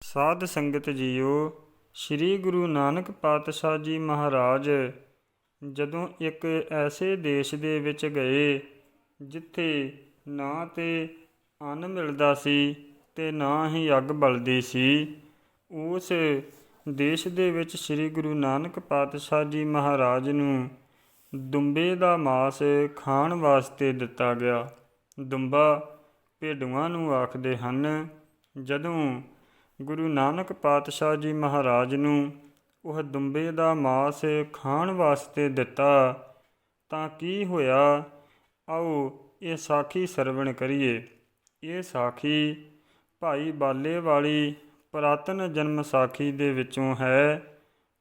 ਸਾਧ ਸੰਗਤ ਜੀਓ, ਸ੍ਰੀ ਗੁਰੂ ਨਾਨਕ ਪਾਤਸ਼ਾਹ ਜੀ ਮਹਾਰਾਜ, ਜਦੋਂ ਇੱਕ ਐਸੇ ਦੇਸ਼ ਦੇ ਵਿੱਚ ਗਏ, ਜਿੱਥੇ ਨਾ ਤੇ ਅੰਨ ਮਿਲਦਾ ਸੀ ਤੇ ਨਾ ਹੀ ਅੱਗ ਬਲਦੀ ਸੀ, ਉਸ ਦੇਸ਼ ਦੇ ਵਿੱਚ ਸ੍ਰੀ ਗੁਰੂ ਨਾਨਕ ਪਾਤਸ਼ਾਹ ਜੀ ਮਹਾਰਾਜ ਨੂੰ ਦੁੰਬੇ ਦਾ ਮਾਸ ਖਾਣ ਵਾਸਤੇ ਦਿੱਤਾ ਗਿਆ। ਦੁੰਬਾ ਭੇਡੂਆਂ ਨੂੰ ਆਖਦੇ ਹਨ, ਜਦੋਂ ਗੁਰੂ ਨਾਨਕ ਪਾਤਸ਼ਾਹ ਜੀ ਮਹਾਰਾਜ ਨੂੰ ਉਹ ਦੁੰਬੇ ਦਾ ਮਾਸ ਖਾਣ ਵਾਸਤੇ ਦਿੱਤਾ, ਤਾਂ ਕੀ ਹੋਇਆ? ਆਓ ਇਹ ਸਾਖੀ ਸਰਵਣ ਕਰੀਏ। ਇਹ ਸਾਖੀ ਭਾਈ ਬਾਲੇ ਵਾਲੀ ਪੁਰਾਤਨ ਜਨਮ ਸਾਖੀ ਦੇ ਵਿੱਚੋਂ ਹੈ।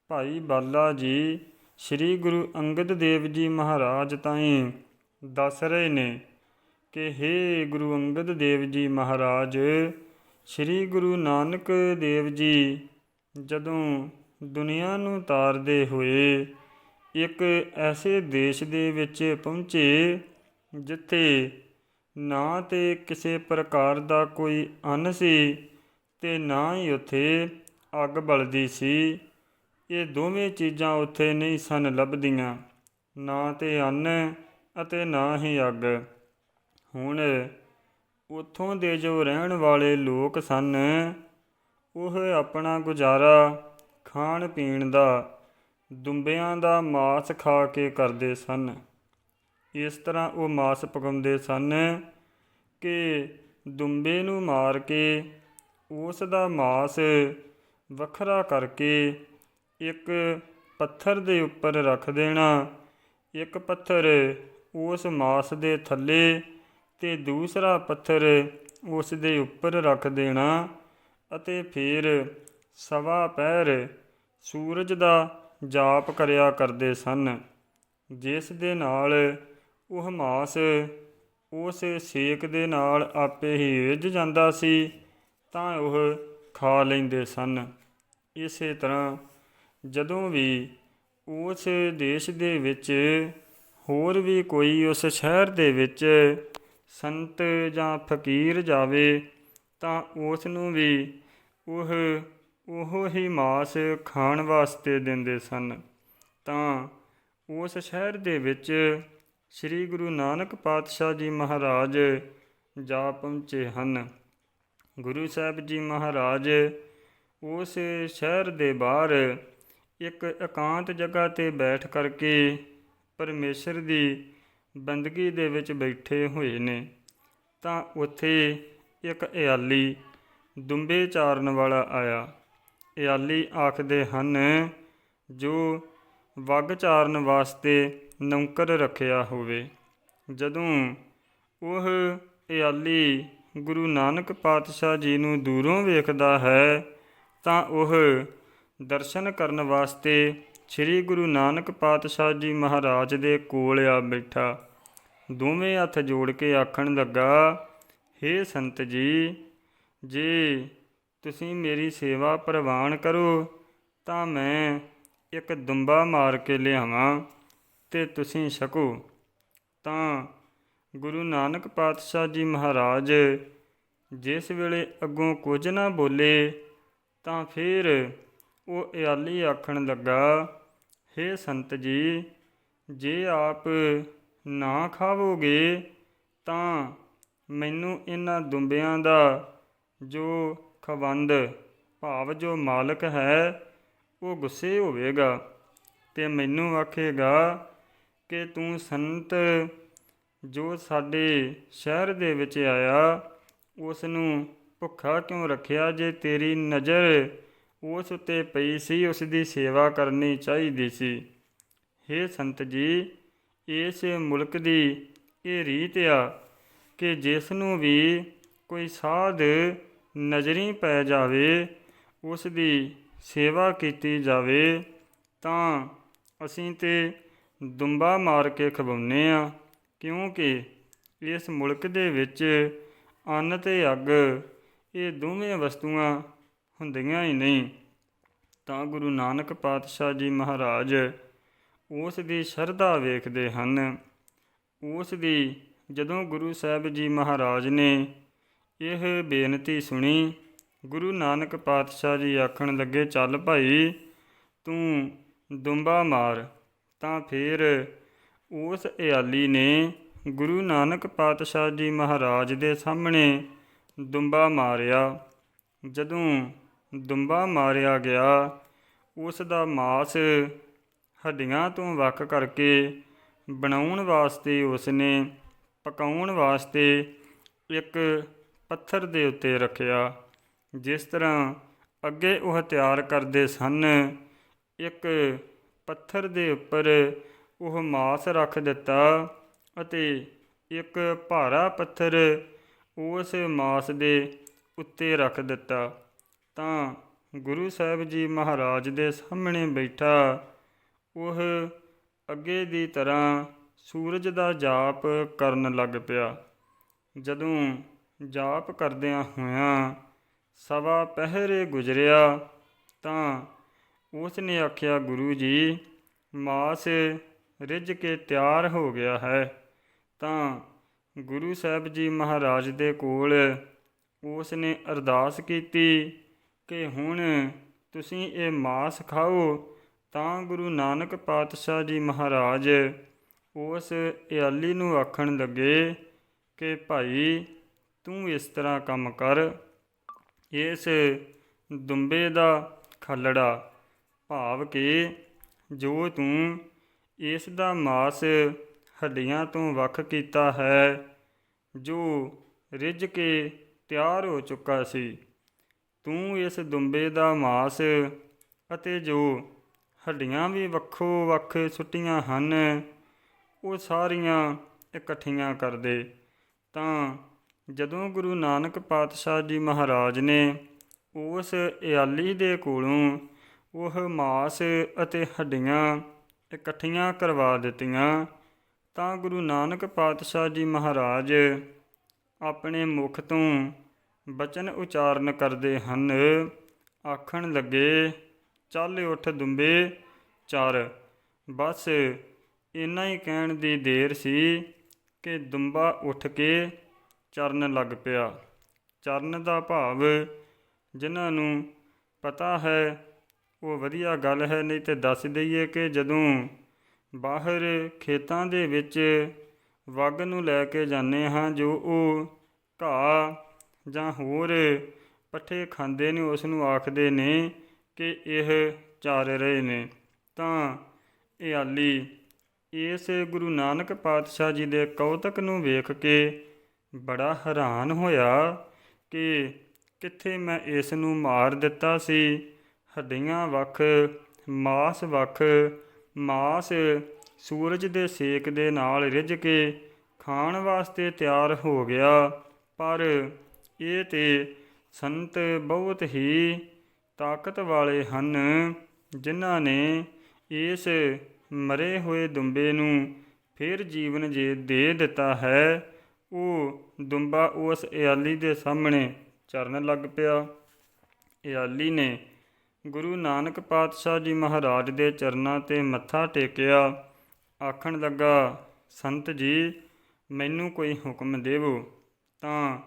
ਭਾਈ ਬਾਲਾ ਜੀ ਸ੍ਰੀ ਗੁਰੂ ਅੰਗਦ ਦੇਵ ਜੀ ਮਹਾਰਾਜ ਤਾਈਂ ਦੱਸ ਰਹੇ ਨੇ ਕਿ ਹੇ ਗੁਰੂ ਅੰਗਦ ਦੇਵ ਜੀ ਮਹਾਰਾਜ ਸ੍ਰੀ ਗੁਰੂ ਨਾਨਕ ਦੇਵ ਜੀ, ਜਦੋਂ ਦੁਨੀਆ ਨੂੰ ਤਾਰਦੇ ਹੋਏ ਇੱਕ ਐਸੇ ਦੇਸ਼ ਦੇ ਵਿੱਚ ਪਹੁੰਚੇ ਜਿੱਥੇ ਨਾ ਤੇ ਕਿਸੇ ਪ੍ਰਕਾਰ ਦਾ ਕੋਈ ਅੰਨ ਸੀ ਤੇ ਨਾ ਹੀ ਉੱਥੇ ਅੱਗ ਬਲਦੀ ਸੀ, ਇਹ ਦੋਵੇਂ ਚੀਜ਼ਾਂ ਉੱਥੇ ਨਹੀਂ ਸਨ ਲੱਭਦੀਆਂ, ਨਾ ਤੇ ਅੰਨ ਅਤੇ ਨਾ ਹੀ ਅੱਗ। ਹੁਣ ਉੱਥੋਂ ਦੇ ਜੋ ਰਹਿਣ ਵਾਲੇ ਲੋਕ ਸਨ, ਉਹ ਆਪਣਾ ਗੁਜ਼ਾਰਾ ਖਾਣ ਪੀਣ ਦਾ, ਦੁੰਬਿਆਂ ਦਾ ਮਾਸ ਖਾ ਕੇ ਕਰਦੇ ਸਨ। ਇਸ ਤਰ੍ਹਾਂ ਉਹ ਮਾਸ ਪਕਾਉਂਦੇ ਸਨ ਕਿ ਦੁੰਬੇ ਨੂੰ ਮਾਰ ਕੇ ਉਸ ਦਾ ਮਾਸ ਵੱਖਰਾ ਕਰਕੇ ਇੱਕ ਪੱਥਰ ਦੇ ਉੱਪਰ ਰੱਖ ਦੇਣਾ, ਇੱਕ ਪੱਥਰ ਉਸ ਮਾਸ ਦੇ ਥੱਲੇ ਤੇ ਦੂਸਰਾ ਪੱਥਰ ਉਸ ਦੇ ਉੱਪਰ ਰੱਖ ਦੇਣਾ ਅਤੇ ਫਿਰ ਸਵਾ ਪਹਿਰ ਸੂਰਜ ਦਾ ਜਾਪ ਕਰਿਆ ਕਰਦੇ ਸਨ, ਜਿਸ ਦੇ ਨਾਲ ਉਹ ਮਾਸ ਉਸ ਸੇਕ ਦੇ ਨਾਲ ਆਪੇ ਹੀ ਰਿੱਝ ਜਾਂਦਾ ਸੀ, ਤਾਂ ਉਹ ਖਾ ਲੈਂਦੇ ਸਨ। ਇਸੇ ਤਰ੍ਹਾਂ ਜਦੋਂ ਵੀ ਉਸ ਦੇਸ਼ ਦੇ ਵਿੱਚ ਹੋਰ ਵੀ ਕੋਈ ਉਸ ਸ਼ਹਿਰ ਦੇ ਵਿੱਚ ਸੰਤ ਜਾਂ ਫਕੀਰ ਜਾਵੇ ਤਾਂ ਉਸ ਨੂੰ ਵੀ ਉਹ ਉਹ ਹੀ ਮਾਸ ਖਾਣ ਵਾਸਤੇ ਦਿੰਦੇ ਸਨ। ਤਾਂ ਉਸ ਸ਼ਹਿਰ ਦੇ ਵਿੱਚ ਸ੍ਰੀ ਗੁਰੂ ਨਾਨਕ ਪਾਤਸ਼ਾਹ ਜੀ ਮਹਾਰਾਜ ਜਾ ਪਹੁੰਚੇ ਹਨ। ਗੁਰੂ ਸਾਹਿਬ ਜੀ ਮਹਾਰਾਜ ਉਸ ਸ਼ਹਿਰ ਦੇ ਬਾਹਰ ਇੱਕ ਇਕਾਂਤ ਜਗ੍ਹਾ ਤੇ ਬੈਠ ਕਰਕੇ ਪਰਮੇਸ਼ਰ ਦੀ ਬੰਦਗੀ ਦੇ ਵਿੱਚ ਬੈਠੇ ਹੋਏ ਨੇ, ਤਾਂ ਉੱਥੇ ਇੱਕ ਇਆਲੀ ਦੁੰਬੇ ਚਾਰਨ ਵਾਲਾ ਆਇਆ। ਇਆਲੀ ਆਖਦੇ ਹਨ, ਜੋ ਵਗ ਚਾਰਨ ਵਾਸਤੇ ਨੌਕਰ ਰੱਖਿਆ ਹੋਵੇ। ਜਦੋਂ ਉਹ ਇਆਲੀ ਗੁਰੂ ਨਾਨਕ ਪਾਤਸ਼ਾਹ ਜੀ ਨੂੰ ਦੂਰੋਂ ਵੇਖਦਾ ਹੈ, ਤਾਂ ਉਹ ਦਰਸ਼ਨ ਕਰਨ ਵਾਸਤੇ ਸ੍ਰੀ ਗੁਰੂ ਨਾਨਕ ਪਾਤਸ਼ਾਹ ਜੀ ਮਹਾਰਾਜ ਦੇ ਕੋਲ ਆ ਬੈਠਾ। ਦੋਵੇਂ ਹੱਥ ਜੋੜ ਕੇ ਆਖਣ ਲੱਗਾ हे ਸੰਤ ਜੀ, ਜੇ ਤੁਸੀਂ ਮੇਰੀ ਸੇਵਾ ਪ੍ਰਵਾਨ ਕਰੋ, ਤਾਂ ਮੈਂ ਇੱਕ ਦੁੰਬਾ ਮਾਰ ਕੇ ਲਿਆਵਾਂ ਤੇ ਤੁਸੀਂ ਛਕੋ। ਤਾਂ ਗੁਰੂ ਨਾਨਕ ਪਾਤਸ਼ਾਹ ਜੀ ਮਹਾਰਾਜ ਜਿਸ ਵੇਲੇ ਅੱਗੋਂ ਕੁਝ ਨਾ ਬੋਲੇ, ਤਾਂ ਫਿਰ ਉਹ ਇਆਲੀ ਆਖਣ ਲੱਗਾ हे ਸੰਤ ਜੀ, ਜੇ ਆਪ ਨਾ ਖਾਵੋਗੇ ਤਾਂ ਮੈਨੂੰ ਇਹਨਾਂ ਦੁੰਬਿਆਂ ਦਾ ਜੋ ਖਵੰਦ ਭਾਵ ਜੋ ਮਾਲਕ ਹੈ, ਉਹ ਗੁੱਸੇ ਹੋਵੇਗਾ ਤੇ ਮੈਨੂੰ ਆਖੇਗਾ ਕਿ ਤੂੰ ਸੰਤ ਜੋ ਸਾਡੇ ਸ਼ਹਿਰ ਦੇ ਵਿੱਚ ਆਇਆ ਉਸ ਨੂੰ ਭੁੱਖਾ ਕਿਉਂ ਰੱਖਿਆ ਜੇ ਤੇਰੀ ਨਜ਼ਰ ਉਸ ਉੱਤੇ ਪਈ ਸੀ ਉਸ ਦੀ ਸੇਵਾ ਕਰਨੀ ਚਾਹੀਦੀ ਸੀ। हे ਸੰਤ ਜੀ ਇਸ ਮੁਲਕ ਦੀ ਇਹ ਰੀਤ ਆ ਕਿ ਜਿਸ ਨੂੰ ਵੀ ਕੋਈ ਸਾਧ ਨਜ਼ਰੀ ਪੈ ਜਾਵੇ, ਉਸ ਦੀ ਸੇਵਾ ਕੀਤੀ ਜਾਵੇ, ਤਾਂ ਅਸੀਂ ਤੇ ਦੁੰਬਾ ਮਾਰ ਕੇ ਖਵਾਉਂਦੇ ਆ ਕਿਉਂਕਿ ਇਸ ਮੁਲਕ ਦੇ ਵਿੱਚ ਅੰਨ ਤੇ ਅੱਗ ਇਹ ਦੋਵੇਂ ਵਸਤੂਆਂ ਹੁੰਦੀਆਂ ਹੀ ਨਹੀਂ। ਤਾਂ ਗੁਰੂ ਨਾਨਕ ਪਾਤਸ਼ਾਹ ਜੀ ਮਹਾਰਾਜ ਉਸ ਦੀ ਸ਼ਰਧਾ ਵੇਖਦੇ ਹਨ। ਉਸ ਦੀ ਜਦੋਂ ਗੁਰੂ ਸਾਹਿਬ ਜੀ ਮਹਾਰਾਜ ਨੇ ਇਹ ਬੇਨਤੀ ਸੁਣੀ, ਗੁਰੂ ਨਾਨਕ ਪਾਤਸ਼ਾਹ ਜੀ ਆਖਣ ਲੱਗੇ, ਚੱਲ ਭਾਈ, ਤੂੰ ਦੁੰਬਾ ਮਾਰ। ਤਾਂ ਫਿਰ ਉਸ ਇਆਲੀ ਨੇ ਗੁਰੂ ਨਾਨਕ ਪਾਤਸ਼ਾਹ ਜੀ ਮਹਾਰਾਜ ਦੇ ਸਾਹਮਣੇ ਦੁੰਬਾ ਮਾਰਿਆ। ਜਦੋਂ ਦੁੰਬਾ ਮਾਰਿਆ ਗਿਆ, ਉਸ ਦਾ ਮਾਸ ਹੱਡੀਆਂ ਤੋਂ ਵੱਖ ਕਰਕੇ ਬਣਾਉਣ ਵਾਸਤੇ ਉਸ ਨੇ ਪਕਾਉਣ ਵਾਸਤੇ ਇੱਕ ਪੱਥਰ ਦੇ ਉੱਤੇ ਰੱਖਿਆ, ਜਿਸ ਤਰ੍ਹਾਂ ਅੱਗੇ ਉਹ ਤਿਆਰ ਕਰਦੇ ਸਨ। ਇੱਕ ਪੱਥਰ ਦੇ ਉੱਪਰ ਉਹ ਮਾਸ ਰੱਖ ਦਿੱਤਾ ਅਤੇ ਇੱਕ ਭਾਰਾ ਪੱਥਰ ਉਸ ਮਾਸ ਦੇ ਉੱਤੇ ਰੱਖ ਦਿੱਤਾ। ਤਾਂ ਗੁਰੂ ਸਾਹਿਬ ਜੀ ਮਹਾਰਾਜ ਦੇ ਸਾਹਮਣੇ ਬੈਠਾ ਉਹ ਅੱਗੇ ਦੀ ਤਰ੍ਹਾਂ ਸੂਰਜ ਦਾ ਜਾਪ ਕਰਨ ਲੱਗ ਪਿਆ। ਜਦੋਂ ਜਾਪ ਕਰਦਿਆਂ ਹੋਇਆਂ ਸਵਾ ਪਹਿਰੇ ਗੁਜ਼ਰਿਆ ਤਾਂ ਉਸ ਨੇ ਆਖਿਆ, ਗੁਰੂ ਜੀ, ਮਾਸ ਰਿੱਝ ਕੇ ਤਿਆਰ ਹੋ ਗਿਆ ਹੈ। ਤਾਂ ਗੁਰੂ ਸਾਹਿਬ ਜੀ ਮਹਾਰਾਜ ਦੇ ਕੋਲ ਉਸ ਨੇ ਅਰਦਾਸ ਕੀਤੀ ਕਿ ਹੁਣ ਤੁਸੀਂ ਇਹ ਮਾਸ ਖਾਓ ਤਾਂ ਗੁਰੂ ਨਾਨਕ ਪਾਤਸ਼ਾਹ ਜੀ ਮਹਾਰਾਜ ਉਸ ਇਆਲੀ ਨੂੰ ਆਖਣ ਲੱਗੇ ਕਿ ਭਾਈ, ਤੂੰ ਇਸ ਤਰ੍ਹਾਂ ਕੰਮ ਕਰ। ਇਸ ਦੁੰਬੇ ਦਾ ਖੱਲੜਾ ਭਾਵ ਕਿ ਜੋ ਤੂੰ ਇਸ ਦਾ ਮਾਸ ਹੱਡੀਆਂ ਤੋਂ ਵੱਖ ਕੀਤਾ ਹੈ, ਜੋ ਰਿੱਝ ਕੇ ਤਿਆਰ ਹੋ ਚੁੱਕਾ ਸੀ, ਤੂੰ ਇਸ ਦੁੰਬੇ ਦਾ ਮਾਸ ਅਤੇ ਜੋ ਹੱਡੀਆਂ ਵੀ ਵੱਖੋ ਵੱਖ ਸੁੱਟੀਆਂ ਹਨ। ਉਹ ਸਾਰੀਆਂ ਇਕੱਠੀਆਂ ਕਰਦੇ। ਤਾਂ ਜਦੋਂ ਗੁਰੂ ਨਾਨਕ ਪਾਤਸ਼ਾਹ ਜੀ ਮਹਾਰਾਜ ਨੇ ਉਸ ਇਆਲੀ ਦੇ ਕੋਲੋਂ ਉਹ ਮਾਸ ਅਤੇ ਹੱਡੀਆਂ ਇਕੱਠੀਆਂ ਕਰਵਾ ਦਿੱਤੀਆਂ, ਤਾਂ ਗੁਰੂ ਨਾਨਕ ਪਾਤਸ਼ਾਹ ਜੀ ਮਹਾਰਾਜ ਆਪਣੇ ਮੁਖ ਤੋਂ ਬਚਨ ਉਚਾਰਨ ਕਰਦੇ ਹਨ। ਆਖਣ ਲੱਗੇ ਚੱਲ ਉੱਠ ਦੁੰਬੇ ਚਰ। ਬਸ ਇੰਨਾ ਹੀ ਕਹਿਣ ਦੀ ਦੇਰ ਸੀ ਕਿ ਦੁੰਬਾ ਉੱਠ ਕੇ ਚਰਨ ਲੱਗ ਪਿਆ। ਚਰਨ ਦਾ ਭਾਵ ਜਿਨ੍ਹਾਂ ਨੂੰ ਪਤਾ ਹੈ, ਉਹ ਵਧੀਆ ਗੱਲ ਹੈ, ਨਹੀਂ ਤੇ ਦੱਸ ਦਈਏ ਕਿ ਜਦੋਂ ਬਾਹਰ ਖੇਤਾਂ ਦੇ ਵਿੱਚ ਵੱਗ ਨੂੰ ਲੈ ਕੇ ਜਾਂਦੇ ਹਾਂ, ਜੋ ਉਹ ਘਾਹ ਜਾਂ ਹੋਰ ਪੱਠੇ ਖਾਂਦੇ ਨੇ, ਉਸ ਨੂੰ ਆਖਦੇ ਨੇ ਕਿ ਇਹ ਚਾਰ ਰਹੇ ਨੇ, ਤਾਂ ਇਹ ਇਸ ਗੁਰੂ ਨਾਨਕ ਪਾਤਸ਼ਾਹ ਜੀ ਦੇ ਕੌਤਕ ਨੂੰ ਵੇਖ ਕੇ ਬੜਾ ਹੈਰਾਨ ਹੋਇਆ ਕਿ ਕਿੱਥੇ ਮੈਂ ਇਸ ਨੂੰ ਮਾਰ ਦਿੱਤਾ ਸੀ। ਹੱਡੀਆਂ ਵੱਖ, ਮਾਸ ਵੱਖ, ਮਾਸ ਸੂਰਜ ਦੇ ਸੇਕ ਦੇ ਨਾਲ ਰਿੱਝ ਕੇ ਖਾਣ ਵਾਸਤੇ ਤਿਆਰ ਹੋ ਗਿਆ, ਪਰ ਇਹ ਤੇ ਸੰਤ ਬਹੁਤ ਹੀ ਤਾਕਤ ਵਾਲੇ ਹਨ, ਜਿਨ੍ਹਾਂ ਨੇ ਇਸ ਮਰੇ ਹੋਏ ਦੁੰਬੇ ਨੂੰ ਫਿਰ ਜੀਵਨ ਜੇ ਦੇ ਦਿੱਤਾ ਹੈ, ਉਹ ਦੁੰਬਾ ਉਸ ਇਆਲੀ ਦੇ ਸਾਹਮਣੇ ਚਰਨ ਲੱਗ ਪਿਆ। ਇਆਲੀ ਨੇ ਗੁਰੂ ਨਾਨਕ ਪਾਤਸ਼ਾਹ ਜੀ ਮਹਾਰਾਜ ਦੇ ਚਰਨਾਂ ਤੇ ਮੱਥਾ ਟੇਕਿਆ। ਆਖਣ ਲੱਗਾ, ਸੰਤ ਜੀ, ਮੈਨੂੰ ਕੋਈ ਹੁਕਮ ਦੇਵੋ। ਤਾਂ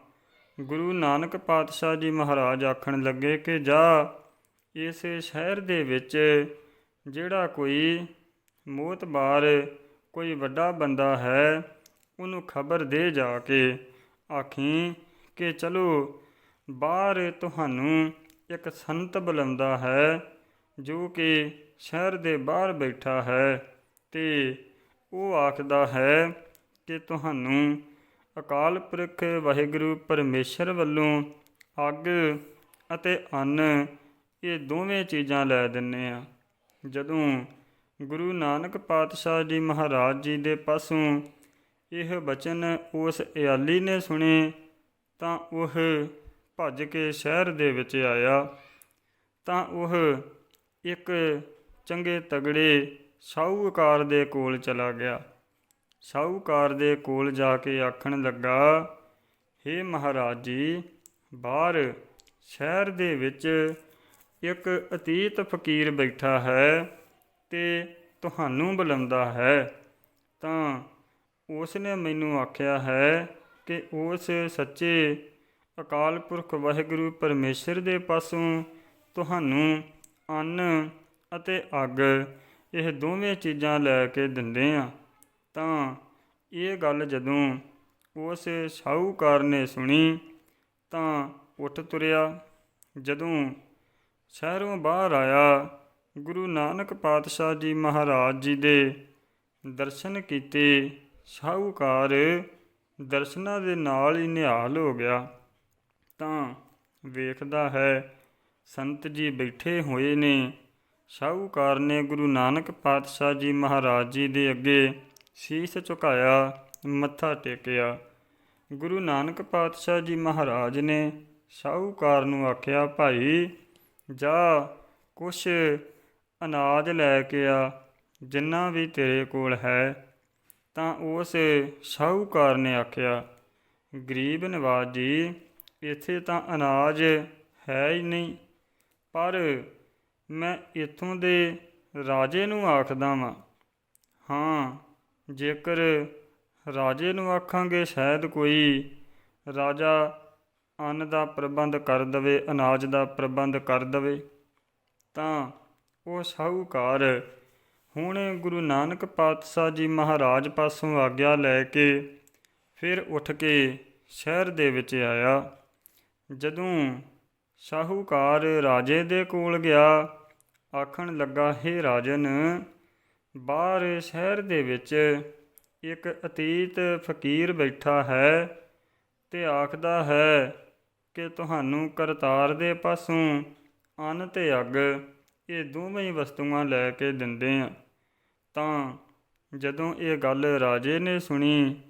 ਗੁਰੂ ਨਾਨਕ ਪਾਤਸ਼ਾਹ ਜੀ ਮਹਾਰਾਜ ਆਖਣ ਲੱਗੇ ਕਿ, ਜਾ ਇਸ ਸ਼ਹਿਰ ਦੇ ਵਿੱਚ ਜਿਹੜਾ ਕੋਈ ਮੋਤਬਾਰ ਕੋਈ ਵੱਡਾ ਬੰਦਾ ਹੈ, ਉਹਨੂੰ ਖਬਰ ਦੇ ਜਾ ਕੇ ਆਖੀ ਕਿ ਚਲੋ ਬਾਹਰ ਤੁਹਾਨੂੰ ਇੱਕ ਸੰਤ ਬੁਲਾਉਂਦਾ ਹੈ ਜੋ ਕਿ ਸ਼ਹਿਰ ਦੇ ਬਾਹਰ ਬੈਠਾ ਹੈ ਤੇ ਉਹ ਆਖਦਾ ਹੈ ਕਿ ਤੁਹਾਨੂੰ ਅਕਾਲ ਪੁਰਖ ਵਾਹਿਗੁਰੂ ਪਰਮੇਸ਼ਰ ਵੱਲੋਂ ਅੱਗ ਅਤੇ ਅੰਨ ਇਹ ਦੋਵੇਂ ਚੀਜ਼ਾਂ ਲੈ ਦਿੰਨੇ ਆ। ਜਦੋਂ ਗੁਰੂ ਨਾਨਕ ਪਾਤਸ਼ਾਹ ਜੀ ਮਹਾਰਾਜ ਜੀ ਦੇ ਪਾਸੋਂ ਇਹ ਬਚਨ ਉਸ ਇਆਲੀ ਨੇ ਸੁਣੇ, ਤਾਂ ਉਹ ਭੱਜ ਕੇ ਸ਼ਹਿਰ ਦੇ ਵਿੱਚ ਆਇਆ। ਤਾਂ ਉਹ ਇੱਕ ਚੰਗੇ ਤਗੜੇ ਸਾਹੂਕਾਰ ਦੇ ਕੋਲ ਚਲਾ ਗਿਆ। ਸਾਹੂਕਾਰ ਦੇ ਕੋਲ ਜਾ ਕੇ ਆਖਣ ਲੱਗਾ हे ਮਹਾਰਾਜ ਜੀ, ਬਾਹਰ ਸ਼ਹਿਰ ਦੇ ਵਿੱਚ ਇੱਕ ਅਤੀਤ ਫਕੀਰ ਬੈਠਾ ਹੈ ਤੇ ਤੁਹਾਨੂੰ ਬੁਲਾਉਂਦਾ ਹੈ। ਤਾਂ ਉਸ ਨੇ ਮੈਨੂੰ ਆਖਿਆ ਹੈ ਕਿ ਉਸ ਸੱਚੇ ਅਕਾਲ ਪੁਰਖ ਵਾਹਿਗੁਰੂ ਪਰਮੇਸ਼ਰ ਦੇ ਪਾਸੋਂ ਤੁਹਾਨੂੰ ਅੰਨ ਅਤੇ ਅੱਗ ਇਹ ਦੋਵੇਂ ਚੀਜ਼ਾਂ ਲੈ ਕੇ ਦਿੰਦੇ ਆ ਤਾਂ ਇਹ ਗੱਲ ਜਦੋਂ ਉਸ ਸ਼ਾਹੂਕਾਰ ਨੇ ਸੁਣੀ ਤਾਂ ਉੱਠ ਤੁਰਿਆ। ਜਦੋਂ ਸ਼ਹਿਰੋਂ ਬਾਹਰ ਆਇਆ, ਗੁਰੂ ਨਾਨਕ ਪਾਤਸ਼ਾਹ ਜੀ ਮਹਾਰਾਜ ਜੀ ਦੇ ਦਰਸ਼ਨ ਕੀਤੇ। ਸ਼ਾਹੂਕਾਰ ਦਰਸ਼ਨਾਂ ਦੇ ਨਾਲ ਹੀ ਨਿਹਾਲ ਹੋ ਗਿਆ। ਤਾਂ ਵੇਖਦਾ ਹੈ, ਸੰਤ ਜੀ ਬੈਠੇ ਹੋਏ ਨੇ। ਸ਼ਾਹੂਕਾਰ ਨੇ ਗੁਰੂ ਨਾਨਕ ਪਾਤਸ਼ਾਹ ਜੀ ਮਹਾਰਾਜ ਜੀ ਦੇ ਅੱਗੇ ਸੀਸ ਝੁਕਾਇਆ, ਮੱਥਾ ਟੇਕਿਆ। ਗੁਰੂ ਨਾਨਕ ਪਾਤਸ਼ਾਹ ਜੀ ਮਹਾਰਾਜ ਨੇ ਸ਼ਾਹੂਕਾਰ ਨੂੰ ਆਖਿਆ, ਭਾਈ ਜਾ ਕੁਛ ਅਨਾਜ ਲੈ ਕੇ ਆ, ਜਿੰਨਾ ਵੀ ਤੇਰੇ ਕੋਲ ਹੈ। ਤਾਂ ਉਸ ਸ਼ਾਹੂਕਾਰ ਨੇ ਆਖਿਆ, ਗਰੀਬ ਨਵਾਜ ਜੀ, ਇੱਥੇ ਤਾਂ ਅਨਾਜ ਹੈ ਹੀ ਨਹੀਂ, ਪਰ ਮੈਂ ਇੱਥੋਂ ਦੇ ਰਾਜੇ ਨੂੰ ਆਖਦਾ ਵਾਂ। ਹਾਂ, ਜੇਕਰ ਰਾਜੇ ਨੂੰ ਆਖਾਂਗੇ ਸ਼ਾਇਦ ਕੋਈ ਰਾਜਾ ਅੰਨ ਦਾ ਪ੍ਰਬੰਧ ਕਰ ਦਵੇ, ਅਨਾਜ ਦਾ ਪ੍ਰਬੰਧ ਕਰ ਦਵੇ, ਤਾਂ ਉਹ ਸ਼ਾਹੂਕਾਰ ਹੁਣ ਗੁਰੂ ਨਾਨਕ ਪਾਤਸ਼ਾਹ ਜੀ ਮਹਾਰਾਜ ਪਾਸੋਂ ਆਗਿਆ ਲੈ ਕੇ ਫਿਰ ਉੱਠ ਕੇ ਸ਼ਹਿਰ ਦੇ ਵਿੱਚ ਆਇਆ। ਜਦੋਂ ਸ਼ਾਹੂਕਾਰ ਰਾਜੇ ਦੇ ਕੋਲ ਗਿਆ, ਆਖਣ ਲੱਗਾ, ਹੈ ਰਾਜਨ, ਬਾਹਰ ਸ਼ਹਿਰ ਦੇ ਵਿੱਚ ਇੱਕ ਅਤੀਤ ਫਕੀਰ ਬੈਠਾ ਹੈ। ਤੇ ਆਖਦਾ ਹੈ ਕਿ ਤੁਹਾਨੂੰ ਕਰਤਾਰ ਦੇ ਪਾਸੋਂ ਅੰਨ ਤੇ ਅੱਗ, ਇਹ ਦੋਵੇਂ ਹੀ ਵਸਤੂਆਂ ਲੈ ਕੇ ਦਿੰਦੇ ਆ। ਤਾਂ ਜਦੋਂ ਇਹ ਗੱਲ ਰਾਜੇ ਨੇ ਸੁਣੀ,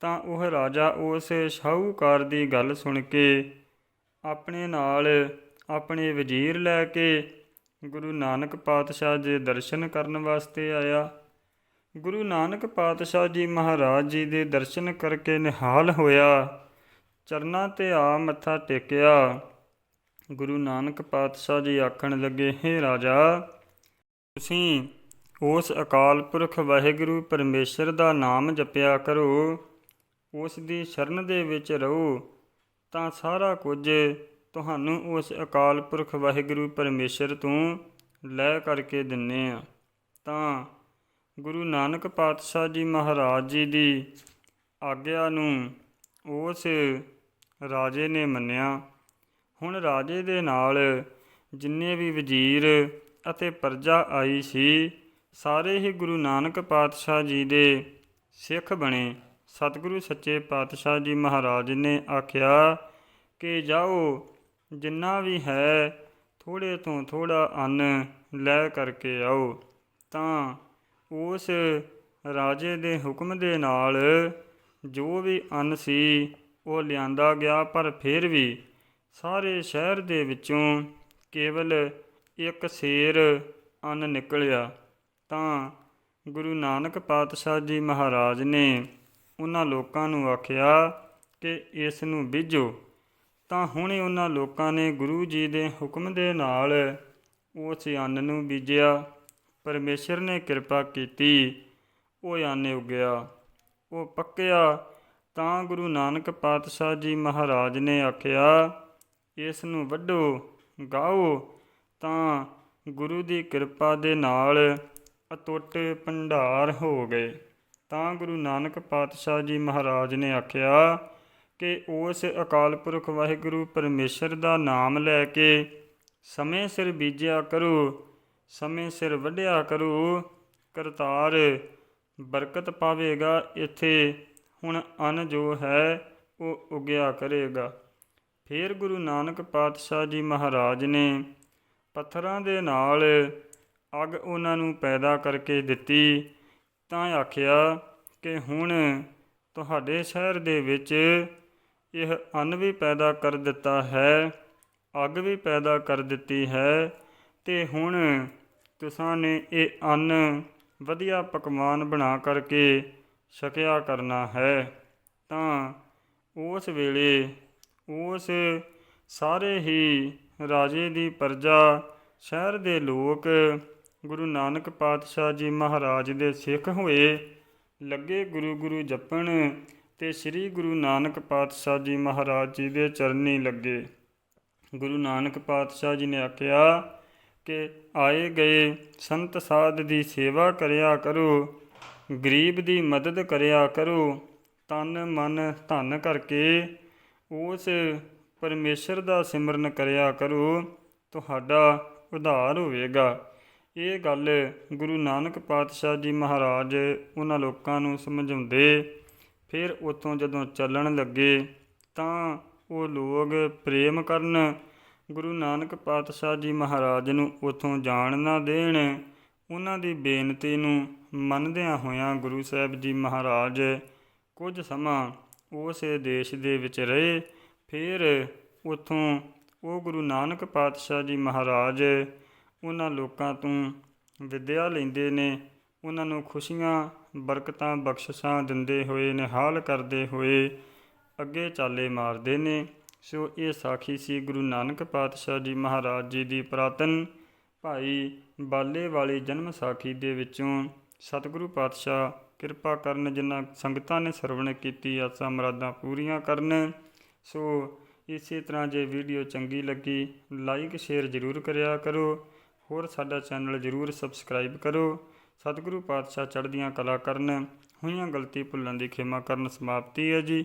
ਤਾਂ ਉਹ ਰਾਜਾ ਉਸ ਸ਼ਾਹੂਕਾਰ ਦੀ ਗੱਲ ਸੁਣ ਕੇ ਆਪਣੇ ਨਾਲ ਆਪਣੇ ਵਜ਼ੀਰ ਲੈ ਕੇ ਗੁਰੂ ਨਾਨਕ ਪਾਤਸ਼ਾਹ ਦੇ ਦਰਸ਼ਨ ਕਰਨ ਵਾਸਤੇ ਆਇਆ। ਗੁਰੂ ਨਾਨਕ ਪਾਤਸ਼ਾਹ ਜੀ ਮਹਾਰਾਜ ਜੀ ਦੇ ਦਰਸ਼ਨ ਕਰਕੇ ਨਿਹਾਲ ਹੋਇਆ। ਚਰਨਾਂ ਤੇ ਆ ਮੱਥਾ ਟੇਕਿਆ। ਗੁਰੂ ਨਾਨਕ ਪਾਤਸ਼ਾਹ ਜੀ ਆਖਣ ਲੱਗੇ, ਹੈ ਰਾਜਾ, ਤੁਸੀਂ ਉਸ ਅਕਾਲ ਪੁਰਖ ਵਾਹਿਗੁਰੂ ਪਰਮੇਸ਼ਰ ਦਾ ਨਾਮ ਜਪਿਆ ਕਰੋ। ਉਸ ਦੀ ਸ਼ਰਨ ਦੇ ਵਿੱਚ ਰਹੋ, ਤਾਂ ਸਾਰਾ ਕੁਝ ਤੁਹਾਨੂੰ ਉਸ ਅਕਾਲ ਪੁਰਖ ਵਾਹਿਗੁਰੂ ਪਰਮੇਸ਼ਰ ਤੋਂ ਲੈ ਕਰਕੇ ਦਿੰਨੇ ਆ। ਤਾਂ ਗੁਰੂ ਨਾਨਕ ਪਾਤਸ਼ਾਹ ਜੀ ਮਹਾਰਾਜ ਜੀ ਦੀ ਆਗਿਆ ਨੂੰ ਉਸ ਰਾਜੇ ਨੇ ਮੰਨਿਆ। ਹੁਣ ਰਾਜੇ ਦੇ ਨਾਲ ਜਿੰਨੇ ਵੀ ਵਜ਼ੀਰ ਅਤੇ ਪਰਜਾ ਆਈ ਸੀ, ਸਾਰੇ ਹੀ ਗੁਰੂ ਨਾਨਕ ਪਾਤਸ਼ਾਹ ਜੀ ਦੇ ਸਿੱਖ ਬਣੇ। ਸਤਿਗੁਰੂ ਸੱਚੇ ਪਾਤਸ਼ਾਹ ਜੀ ਮਹਾਰਾਜ ਨੇ ਆਖਿਆ ਕਿ ਜਾਓ, ਜਿੰਨਾ ਵੀ ਹੈ ਥੋੜੇ ਤੋਂ ਥੋੜਾ ਅੰਨ ਲੈ ਕਰਕੇ ਆਓ। ਤਾਂ ਉਸ ਰਾਜੇ ਦੇ ਹੁਕਮ ਦੇ ਨਾਲ ਜੋ ਵੀ ਅੰਨ ਸੀ, ਉਹ ਲਿਆਂਦਾ ਗਿਆ, ਪਰ ਫਿਰ ਵੀ ਸਾਰੇ ਸ਼ਹਿਰ ਦੇ ਵਿੱਚੋਂ ਕੇਵਲ ਇੱਕ ਸੇਰ ਅੰਨ ਨਿਕਲਿਆ। ਤਾਂ ਗੁਰੂ ਨਾਨਕ ਪਾਤਸ਼ਾਹ ਜੀ ਮਹਾਰਾਜ ਨੇ ਉਹਨਾਂ ਲੋਕਾਂ ਨੂੰ ਆਖਿਆ ਕਿ ਇਸ ਨੂੰ ਬੀਜੋ। ਤਾਂ ਹੁਣੇ ਉਹਨਾਂ ਲੋਕਾਂ ਨੇ ਗੁਰੂ ਜੀ ਦੇ ਹੁਕਮ ਦੇ ਨਾਲ ਉਸ ਅੰਨ ਨੂੰ ਬੀਜਿਆ। ਪਰਮੇਸ਼ਰ ਨੇ ਕਿਰਪਾ ਕੀਤੀ, ਉਹ ਅੰਨ ਉਗਿਆ। ਉਹ ਪੱਕਿਆ। ਤਾਂ ਗੁਰੂ ਨਾਨਕ ਪਾਤਸ਼ਾਹ ਜੀ ਮਹਾਰਾਜ ਨੇ ਆਖਿਆ, ਇਸ ਨੂੰ ਵੱਢੋ, ਗਾਓ। ਤਾਂ ਗੁਰੂ ਦੀ ਕਿਰਪਾ ਦੇ ਨਾਲ ਅਤੁੱਟ ਭੰਡਾਰ ਹੋ ਗਏ। ਤਾਂ ਗੁਰੂ ਨਾਨਕ ਪਾਤਸ਼ਾਹ ਜੀ ਮਹਾਰਾਜ ਨੇ ਆਖਿਆ ਕਿ ਉਸ ਅਕਾਲ ਪੁਰਖ ਵਾਹਿਗੁਰੂ ਪਰਮੇਸ਼ਰ ਦਾ ਨਾਮ ਲੈ ਕੇ ਸਮੇਂ ਸਿਰ ਬੀਜਿਆ ਕਰੋ, ਸਮੇਂ ਸਿਰ ਵੱਢਿਆ ਕਰੋ, ਕਰਤਾਰ ਬਰਕਤ ਪਾਵੇਗਾ, ਇੱਥੇ ਹੁਣ ਅਨ ਜੋ ਹੈ, ਉਹ ਉਗਿਆ ਕਰੇਗਾ। ਫਿਰ ਗੁਰੂ ਨਾਨਕ ਪਾਤਸ਼ਾਹ ਜੀ ਮਹਾਰਾਜ ਨੇ ਪੱਥਰਾਂ ਦੇ ਨਾਲ ਅੱਗ ਉਹਨਾਂ ਨੂੰ ਪੈਦਾ ਕਰਕੇ ਦਿੱਤੀ, ਤਾਂ ਆਖਿਆ ਕਿ ਹੁਣ ਤੁਹਾਡੇ ਸ਼ਹਿਰ ਦੇ ਵਿੱਚ ਇਹ ਅੰਨ ਵੀ ਪੈਦਾ ਕਰ ਦਿੱਤਾ ਹੈ, ਅੱਗ ਵੀ ਪੈਦਾ ਕਰ ਦਿੱਤੀ ਹੈ, ਤੇ ਹੁਣ ਤੁਸਾਂ ਨੇ ਇਹ ਅੰਨ ਵਧੀਆ ਪਕਵਾਨ ਬਣਾ ਕਰਕੇ ਛਕਿਆ ਕਰਨਾ ਹੈ, ਤਾਂ ਉਸ ਵੇਲੇ ਉਸ ਸਾਰੇ ਹੀ ਰਾਜੇ ਦੀ ਪਰਜਾ ਸ਼ਹਿਰ ਦੇ ਲੋਕ ਗੁਰੂ ਨਾਨਕ ਪਾਤਸ਼ਾਹ ਜੀ ਮਹਾਰਾਜ ਦੇ ਸਿੱਖ ਹੋਏ, ਲੱਗੇ ਗੁਰੂ ਗੁਰੂ ਜਪਣ ਤੇ ਸ੍ਰੀ ਗੁਰੂ ਨਾਨਕ ਪਾਤਸ਼ਾਹ ਜੀ ਮਹਾਰਾਜ ਜੀ ਦੇ ਚਰਨੀ ਲੱਗੇ। ਗੁਰੂ ਨਾਨਕ ਪਾਤਸ਼ਾਹ ਜੀ ਨੇ ਆਖਿਆ ਕਿ ਆਏ ਗਏ, ਸੰਤ ਸਾਧ ਦੀ ਸੇਵਾ ਕਰਿਆ ਕਰੋ, ਗਰੀਬ ਦੀ ਮਦਦ ਕਰਿਆ ਕਰੋ, ਤਨ ਮਨ ਧਨ ਕਰਕੇ ਉਸ ਪਰਮੇਸ਼ਰ ਦਾ ਸਿਮਰਨ ਕਰਿਆ ਕਰੋ, ਤੁਹਾਡਾ ਉਧਾਰ ਹੋਵੇਗਾ। ਇਹ ਗੱਲ ਗੁਰੂ ਨਾਨਕ ਪਾਤਸ਼ਾਹ ਜੀ ਮਹਾਰਾਜ ਉਹਨਾਂ ਲੋਕਾਂ ਨੂੰ ਸਮਝਾਉਂਦੇ, ਫਿਰ ਉਤੋਂ ਜਦੋਂ ਚੱਲਣ ਲੱਗੇ ਤਾਂ ਉਹ ਲੋਕ ਪ੍ਰੇਮ ਕਰਨ ਗੁਰੂ ਨਾਨਕ ਪਾਤਸ਼ਾਹ ਜੀ ਮਹਾਰਾਜ ਨੂੰ ਉਥੋਂ ਜਾਣ ਨਾ ਦੇਣ, ਉਹਨਾਂ ਦੀ ਬੇਨਤੀ ਨੂੰ ਮੰਨਦਿਆਂ ਹੋਇਆਂ ਗੁਰੂ ਸਾਹਿਬ ਜੀ ਮਹਾਰਾਜ ਕੁਝ ਸਮਾਂ ਉਸੇ ਦੇਸ਼ ਦੇ ਵਿੱਚ ਰਹੇ। ਫਿਰ ਉਥੋਂ ਉਹ ਗੁਰੂ ਨਾਨਕ ਪਾਤਸ਼ਾਹ ਜੀ ਮਹਾਰਾਜ ਉਹਨਾਂ ਲੋਕਾਂ ਤੋਂ ਵਿਦਿਆ ਲੈਂਦੇ ਨੇ, ਉਹਨਾਂ ਨੂੰ ਖੁਸ਼ੀਆਂ, ਬਰਕਤਾਂ, ਬਖਸ਼ਿਸ਼ਾਂ ਦਿੰਦੇ ਹੋਏ, ਨਿਹਾਲ ਕਰਦੇ ਹੋਏ ਅੱਗੇ ਚਾਲੇ ਮਾਰਦੇ ਨੇ। ਸੋ ਇਹ ਸਾਖੀ ਸੀ ਗੁਰੂ ਨਾਨਕ ਪਾਤਸ਼ਾਹ ਜੀ ਮਹਾਰਾਜ ਜੀ ਦੀ ਪ੍ਰਾਤਨ। ਭਾਈ ਬਾਲੇ ਵਾਲੀ ਜਨਮ ਸਾਖੀ ਦੇ ਵਿੱਚੋਂ ਸਤਿਗੁਰੂ ਪਾਤਸ਼ਾਹ ਕਿਰਪਾ ਕਰਨ ਜਿਨ੍ਹਾਂ ਸੰਗਤਾਂ ਨੇ ਸਰਵਣ ਕੀਤੀ, ਆਸਾਂ ਮਰਾਦਾਂ ਪੂਰੀਆਂ ਕਰਨ। ਸੋ ਇਸੇ ਤਰ੍ਹਾਂ ਜੇ ਵੀਡੀਓ ਚੰਗੀ ਲੱਗੀ, ਲਾਈਕ, ਸ਼ੇਅਰ ਜ਼ਰੂਰ ਕਰਿਆ ਕਰੋ। ਹੋਰ ਸਾਡਾ ਚੈਨਲ ਜ਼ਰੂਰ ਸਬਸਕ੍ਰਾਈਬ ਕਰੋ। ਸਤਿਗੁਰੂ ਪਾਤਸ਼ਾਹ ਚੜ੍ਹਦੀਆਂ ਕਲਾ ਕਰਨ, ਹੋਈਆਂ ਗਲਤੀ ਭੁੱਲਣ ਦੀ ਖਿਮਾ ਕਰਨ ਸਮਾਪਤੀ ਹੈ ਜੀ।